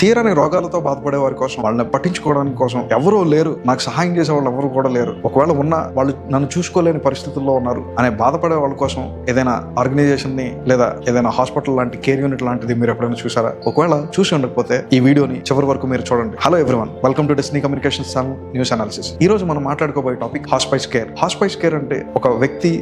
తీరని రోగాలతో బాధపడే వారి కోసం వాళ్ళని పట్టించుకోవడానికి కోసం ఎవరూ లేరు. నాకు సహాయం చేసే వాళ్ళు ఎవరు కూడా లేరు. ఒకవేళ ఉన్నా వాళ్ళు నన్ను చూసుకోలేని పరిస్థితుల్లో ఉన్నారు అనే బాధపడే వాళ్ళ కోసం ఏదైనా ఆర్గనైజేషన్ని లేదా ఏదైనా హాస్పిటల్ లాంటి కేర్ యూనిట్ లాంటిది మీరు ఎప్పుడైనా చూసారా? ఒకవేళ చూసి ఉండకపోతే ఈ వీడియోని చివరి వరకు మీరు చూడండి. Hello everyone welcome to Destiny communication channel news analysis ఈ రోజు మనం మాట్లాడుకోబోయే topic hospice care hospice care అంటే ఒక వ్యక్తి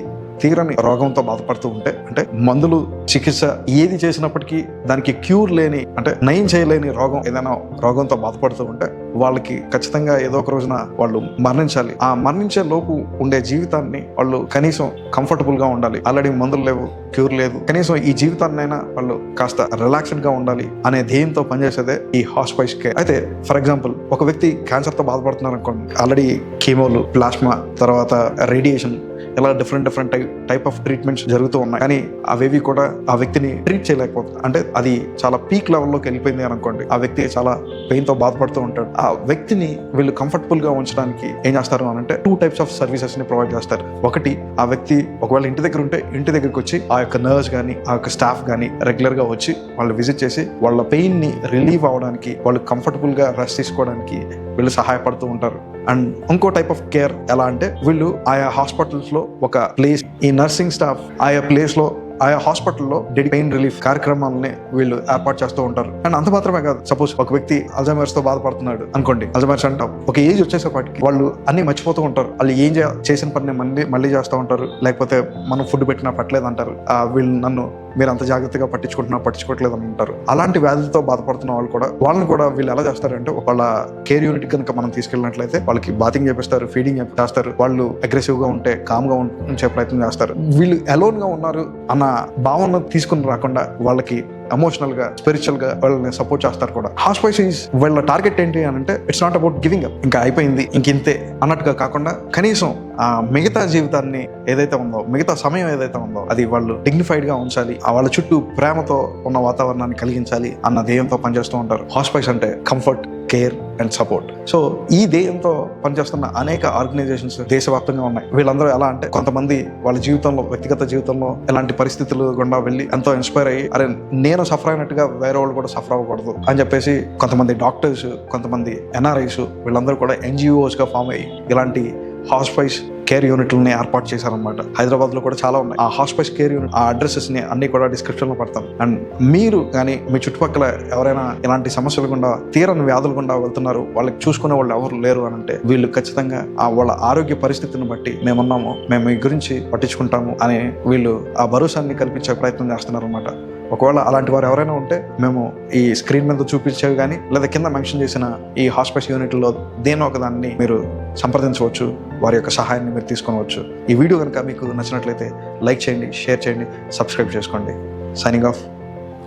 తీరని రోగంతో బాధపడుతూ ఉంటే అంటే మందులు చికిత్స ఏది చేసినప్పటికీ దానికి క్యూర్ లేని అంటే నయం చేయలేని రోగం ఏదైనా రోగంతో బాధపడుతూ ఉంటే వాళ్ళకి ఖచ్చితంగా ఏదో ఒక రోజున వాళ్ళు మరణించాలి. ఆ మరణించే లోపు ఉండే జీవితాన్ని వాళ్ళు కనీసం కంఫర్టబుల్గా ఉండాలి. ఆల్రెడీ మందులు లేవు క్యూర్ లేదు. కనీసం ఈ జీవితాన్నైనా వాళ్ళు కాస్త రిలాక్స్డ్గా ఉండాలి అనే ధ్యేయంతో పనిచేసేదే ఈ హాస్పైస్ కేర్. అయితే ఫర్ ఎగ్జాంపుల్ ఒక వ్యక్తి క్యాన్సర్తో బాధపడుతున్నారు అనుకోండి ఆల్రెడీ కీమోలు ప్లాస్మా తర్వాత రేడియేషన్ ఇలా different different type type of treatments జరుగుతూ ఉన్నాయి. కానీ అవేవి కూడా ఆ వ్యక్తిని ట్రీట్ చేయలేకపోతుంది అంటే అది చాలా పీక్ లెవెల్లోకి వెళ్ళిపోయింది అని అనుకోండి. ఆ వ్యక్తి చాలా పెయిన్తో బాధపడుతూ ఉంటాడు. ఆ వ్యక్తిని వీళ్ళు కంఫర్టబుల్గా ఉంచడానికి ఏం చేస్తారు అని అంటే టూ టైప్స్ ఆఫ్ సర్వీసెస్ని ప్రొవైడ్ చేస్తారు. ఒకటి ఆ వ్యక్తి ఒకవేళ ఇంటి దగ్గర ఉంటే ఇంటి దగ్గరికి వచ్చి ఆ యొక్క నర్స్ కానీ ఆ యొక్క స్టాఫ్ కానీ రెగ్యులర్గా వచ్చి వాళ్ళు విజిట్ చేసి వాళ్ళ పెయిన్ని రిలీవ్ అవడానికి వాళ్ళు కంఫర్టబుల్గా రెస్ట్ తీసుకోవడానికి వీళ్ళు సహాయపడుతూ ఉంటారు. అండ్ ఇంకో టైప్ ఆఫ్ కేర్ ఎలా అంటే వీళ్ళు ఆయా హాస్పిటల్స్లో ఒక ప్లేస్ ఈ నర్సింగ్ స్టాఫ్ ఆయా ప్లేస్లో ఆయా హాస్పిటల్లో డెడి పెయిన్ రిలీఫ్ కార్యక్రమాలని వీళ్ళు ఏర్పాటు చేస్తూ ఉంటారు. అండ్ అంత మాత్రమే కాదు సపోజ్ ఒక వ్యక్తి అల్జైమర్స్తో బాధపడుతున్నాడు అనుకోండి అల్జైమర్స్ అంటాం ఒక ఏజ్ వచ్చేసేపాటికి వాళ్ళు అన్ని మర్చిపోతూ ఉంటారు. వాళ్ళు ఏం చేసిన పని మళ్ళీ మళ్ళీ చేస్తూ ఉంటారు. లేకపోతే మనం ఫుడ్ పెట్టినా పట్టలేదు అంటారు వీళ్ళు నన్ను మీరు అంత జాగ్రత్తగా పట్టించుకుంటున్నా పట్టించుకోవట్లేదు అని అంటారు అలాంటి వ్యాధులతో బాధపడుతున్న వాళ్ళు కూడా వాళ్ళని కూడా వీళ్ళు ఎలా చేస్తారంటే వాళ్ళ కేర్ యూనిట్ కనుక మనం తీసుకెళ్ళినట్లయితే వాళ్ళకి బాతింగ్ చేపిస్తారు ఫీడింగ్ చేస్తారు వాళ్ళు అగ్రెసివ్గా ఉంటే కామ్గా ఉంచే ప్రయత్నం చేస్తారు. వీళ్ళు అలోన్గా ఉన్నారు అన్న భావన తీసుకుని రాకుండా వాళ్ళకి ఎమోషనల్గా స్పిరిచువల్గా వాళ్ళని సపోర్ట్ చేస్తారు కూడా. హాస్పైసీస్ వీళ్ళ టార్గెట్ ఏంటి అని అంటే it's not about giving up ఇంకా అయిపోయింది. ఇంక ఇంతే. అన్నట్టుగా కాకుండా కనీసం ఆ మిగతా జీవితాన్ని ఏదైతే ఉందో మిగతా సమయం ఏదైతే ఉందో అది వాళ్ళు డిగ్నిఫైడ్గా ఉంచాలి. ఆ వాళ్ళ చుట్టూ ప్రేమతో ఉన్న వాతావరణాన్ని కలిగించాలి అన్న ధ్యేయంతో పనిచేస్తూ ఉంటారు. హాస్పైస్ అంటే comfort care and support so ఈ ధ్యేయంతో పనిచేస్తున్న అనేక ఆర్గనైజేషన్స్ దేశవ్యాప్తంగా ఉన్నాయి. వీళ్ళందరూ ఎలా అంటే కొంతమంది వాళ్ళ జీవితంలో వ్యక్తిగత జీవితంలో ఎలాంటి పరిస్థితులు గుండా వెళ్ళి ఎంతో ఇన్స్పైర్ అయ్యి అరే నేను సఫర్ అయినట్టుగా వేరే వాళ్ళు కూడా సఫర్ అవ్వకూడదు అని చెప్పేసి కొంతమంది డాక్టర్స్ కొంతమంది ఎన్ఆర్ఐస్ వీళ్ళందరూ కూడా ఎన్జిఓస్గా ఫామ్ అయ్యి ఇలాంటి హాస్పైస్ కేర్ యూనిట్లని ఏర్పాటు చేశారనమాట హైదరాబాద్లో కూడా చాలా ఉన్నాయి. ఆ హాస్పైస్ కేర్ యూనిట్ ఆ అడ్రసెస్ని అన్ని కూడా డిస్క్రిప్షన్లో అండ్ మీరు కానీ మీ చుట్టుపక్కల ఎవరైనా ఇలాంటి సమస్యలు గుండా తీరని వ్యాధులు గుండా వెళ్తున్నారు వాళ్ళకి చూసుకునే వాళ్ళు ఎవరు లేరు అని అంటే వీళ్ళు ఖచ్చితంగా ఆ వాళ్ళ ఆరోగ్య పరిస్థితిని బట్టి మేమున్నాము మేము మీ గురించి పట్టించుకుంటాము అని వీళ్ళు ఆ భరోసాన్ని కల్పించే ప్రయత్నం చేస్తున్నారు అనమాట ఒకవేళ అలాంటి వారు ఎవరైనా ఉంటే మేము ఈ స్క్రీన్ మీద చూపించేవి కానీ లేదా కింద మెన్షన్ చేసిన ఈ హాస్పిటల్ యూనిట్లో దేని ఒక దాన్ని మీరు సంప్రదించవచ్చు. వారి యొక్క సహాయాన్ని మీరు తీసుకోవచ్చు. ఈ వీడియో కనుక మీకు నచ్చినట్లయితే లైక్ చేయండి షేర్ చేయండి సబ్స్క్రైబ్ చేసుకోండి. సైనింగ్ ఆఫ్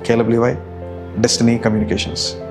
కేలబ్లీవై డెస్టినీ కమ్యూనికేషన్స్